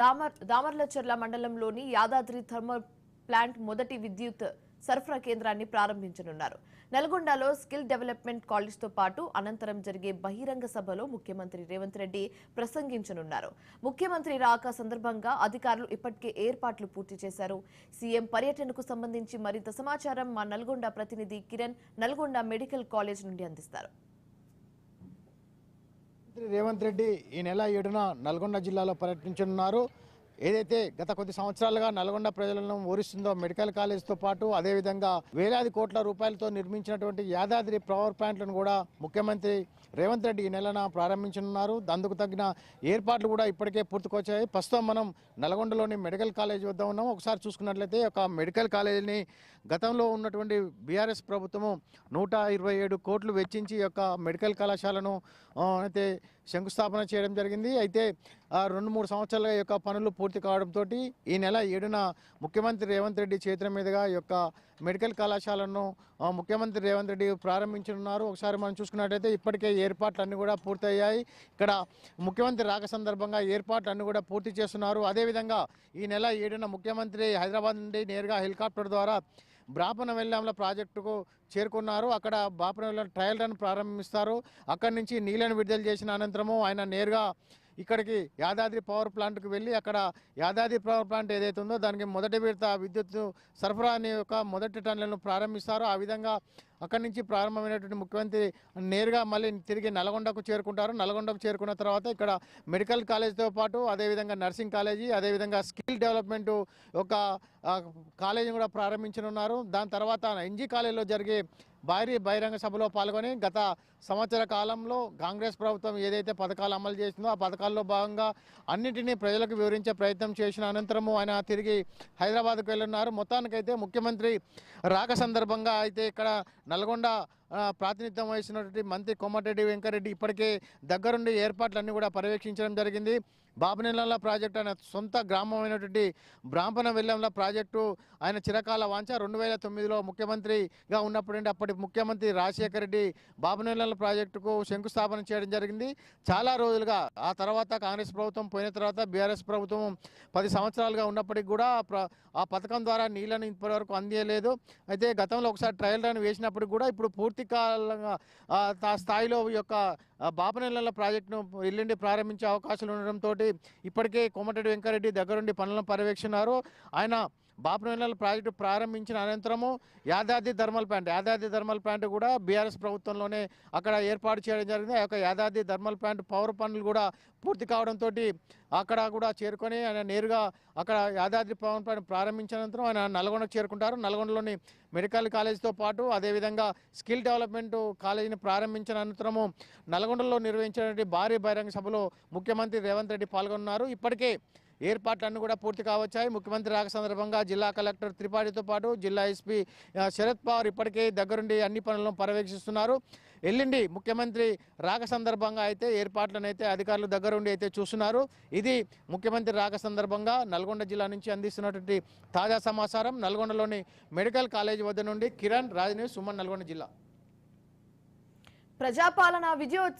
దామర్ దామర్లచెర్ల మండలంలోని Yadadri thermal plant మొదటి విద్యుత్ సరఫరా కేంద్రాన్ని ప్రారంభించనున్నారు. నల్గొండలో స్కిల్ డెవలప్మెంట్ కాలేజ్తో పాటు అనంతరం జరిగే బహిరంగ సభలో ముఖ్యమంత్రి రేవంత్ రెడ్డి ప్రసంగించనున్నారు. ముఖ్యమంత్రి రాక సందర్భంగా అధికారులు ఇప్పటికే ఏర్పాట్లు పూర్తి చేశారు. సీఎం పర్యటనకు సంబంధించి మరింత సమాచారం మా నల్గొండ ప్రతినిధి కిరణ్ నల్గొండ మెడికల్ కాలేజ్ నుండి అందిస్తారు. రేవంత్ రెడ్డి ఈ నెల ఏడున నల్గొండ జిల్లాలో పర్యటించనున్నారు. ఏదైతే గత కొద్ది సంవత్సరాలుగా నల్గొండ ప్రజలను ఊరిస్తుందో మెడికల్ కాలేజ్తో పాటు అదేవిధంగా వేలాది కోట్ల రూపాయలతో నిర్మించినటువంటి యాదాద్రి పవర్ ప్లాంట్లను కూడా ముఖ్యమంత్రి రేవంత్ రెడ్డి ఈ నెలన ప్రారంభించనున్నారు. అందుకు తగిన ఏర్పాట్లు కూడా ఇప్పటికే పూర్తికొచ్చాయి. ప్రస్తుతం మనం నల్గొండలోని మెడికల్ కాలేజ్ వద్ద ఉన్నాం. ఒకసారి చూసుకున్నట్లయితే ఒక మెడికల్ కాలేజీని గతంలో ఉన్నటువంటి బీఆర్ఎస్ ప్రభుత్వము నూట ఇరవై ఏడు కోట్లు వెచ్చించి యొక్క మెడికల్ కళాశాలను అయితే శంకుస్థాపన చేయడం జరిగింది. అయితే రెండు మూడు సంవత్సరాల యొక్క పనులు పూర్తి కావడంతో ఈ నెల ఏడున ముఖ్యమంత్రి రేవంత్ రెడ్డి చేతుల మీదుగా ఈ యొక్క మెడికల్ కళాశాలను ముఖ్యమంత్రి రేవంత్ రెడ్డి ప్రారంభించనున్నారు. ఒకసారి మనం చూసుకున్నట్టయితే ఇప్పటికే ఏర్పాట్లు కూడా పూర్తయ్యాయి. ఇక్కడ ముఖ్యమంత్రి రాక సందర్భంగా ఏర్పాట్లు కూడా పూర్తి చేస్తున్నారు. అదేవిధంగా ఈ నెల ఏడున ముఖ్యమంత్రి హైదరాబాద్ నుండి నేరుగా హెలికాప్టర్ ద్వారా బ్రాపన వెల్లాంల ప్రాజెక్టుకు చేరుకున్నారు. అక్కడ బాపన వెల్లాం ట్రయల్ రన్ ప్రారంభిస్తారు. అక్కడి నుంచి నీళ్ళను విడుదల చేసిన అనంతరము ఆయన నేరుగా ఇక్కడికి యాదాద్రి పవర్ ప్లాంట్కి వెళ్ళి అక్కడ యాదాద్రి పవర్ ప్లాంట్ ఏదైతే ఉందో దానికి మొదటి విడత విద్యుత్ సరఫరా అనే యొక్క మొదటి టన్నులను ప్రారంభిస్తారు. ఆ విధంగా అక్కడి నుంచి ప్రారంభమైనటువంటి ముఖ్యమంత్రి నేరుగా మళ్ళీ తిరిగి నల్గొండకు చేరుకుంటారు. నల్గొండకు చేరుకున్న తర్వాత ఇక్కడ మెడికల్ కాలేజ్తో పాటు అదేవిధంగా నర్సింగ్ కాలేజీ అదేవిధంగా స్కిల్ డెవలప్మెంట్ ఒక కాలేజీని కూడా ప్రారంభించనున్నారు. దాని తర్వాత ఎన్జీ కాలేజీలో జరిగే భారీ బహిరంగ సభలో పాల్గొని గత సంవత్సర కాలంలో కాంగ్రెస్ ప్రభుత్వం ఏదైతే పథకాలు అమలు చేసిందో ఆ పథకాల్లో భాగంగా అన్నింటినీ ప్రజలకు వివరించే ప్రయత్నం చేసిన అనంతరము ఆయన తిరిగి హైదరాబాద్కు వెళ్ళున్నారు మొత్తానికైతే ముఖ్యమంత్రి రాక సందర్భంగా అయితే ఇక్కడ నల్గొండ ప్రాతినిధ్యం వహిస్తున్నటువంటి మంత్రి కోమటిరెడ్డి వెంకరెడ్డి ఇప్పటికే దగ్గరుండి ఏర్పాట్లన్నీ కూడా పర్యవేక్షించడం జరిగింది. బాబునెల్లంల ప్రాజెక్టు ఆయన సొంత గ్రామమైనటువంటి బ్రాహ్మణ వెల్లంల ప్రాజెక్టు ఆయన చిరకాల వాంఛ. రెండు వేల తొమ్మిదిలో ముఖ్యమంత్రిగా ఉన్నప్పుడు అప్పటి ముఖ్యమంత్రి రాజశేఖర రెడ్డి బాబునెల్లంల ప్రాజెక్టుకు శంకుస్థాపన చేయడం జరిగింది. చాలా రోజులుగా ఆ తర్వాత కాంగ్రెస్ ప్రభుత్వం పోయిన తర్వాత బీఆర్ఎస్ ప్రభుత్వం పది సంవత్సరాలుగా ఉన్నప్పటికీ కూడా ఆ ఆ పథకం ద్వారా నీళ్ళను ఇప్పటివరకు అందియలేదు అయితే గతంలో ఒకసారి ట్రయల్ రన్ వేసినప్పుడు కూడా ఇప్పుడు పూర్తి కాలంగా ఆ, స్థాయిలో యొక్క ఆ, ప్రాజెక్టును ఎల్లుండి ప్రారంభించే అవకాశాలు ఉండడంతో ఇప్పటికే కోమటిరెడ్డి వెంకరెడ్డి దగ్గరుండి పనులను పర్యవేక్షిస్తున్నారు ఆయన బాపనెల్లల ప్రాజెక్టు ప్రారంభించిన అనంతరము Yadadri thermal plant Yadadri thermal plant కూడా బీఆర్ఎస్ ప్రభుత్వంలోనే అక్కడ ఏర్పాటు చేయడం జరిగింది. ఆ యొక్క యాదాద్రి థర్మల్ ప్లాంట్ పవర్ పనులు కూడా పూర్తి కావడంతో అక్కడ కూడా చేరుకొని ఆయన నేరుగా అక్కడ యాదాద్రి పవర్ ప్లాంట్ ప్రారంభించిన అనంతరం ఆయన నల్గొండకు చేరుకుంటారు. నల్గొండలోని మెడికల్ కాలేజ్తో పాటు అదేవిధంగా స్కిల్ డెవలప్మెంట్ కాలేజీని ప్రారంభించిన అనంతరము నల్గొండలో నిర్వహించినటువంటి భారీ బహిరంగ సభలో ముఖ్యమంత్రి రేవంత్ రెడ్డి పాల్గొన్నారు. ఇప్పటికే ఏర్పాట్లన్నీ కూడా పూర్తి కావచ్చాయి. ముఖ్యమంత్రి రాక సందర్భంగా జిల్లా కలెక్టర్ త్రిపాఠితో పాటు జిల్లా ఎస్పీ శరత్ పవార్ ఇప్పటికే దగ్గరుండి అన్ని పనులను పర్యవేక్షిస్తున్నారు. ఎల్లుండి ముఖ్యమంత్రి రాక సందర్భంగా అయితే ఏర్పాట్లను అయితే అధికారులు దగ్గరుండి అయితే చూస్తున్నారు. ఇది ముఖ్యమంత్రి రాక సందర్భంగా నల్గొండ జిల్లా నుంచి అందిస్తున్నటువంటి తాజా సమాచారం. నల్గొండలోని మెడికల్ కాలేజీ వద్ద నుండి కిరణ్ రాజనీష్ సుమన్ నల్గొండ జిల్లా. ప్రజాపాలన విజయోత్సవం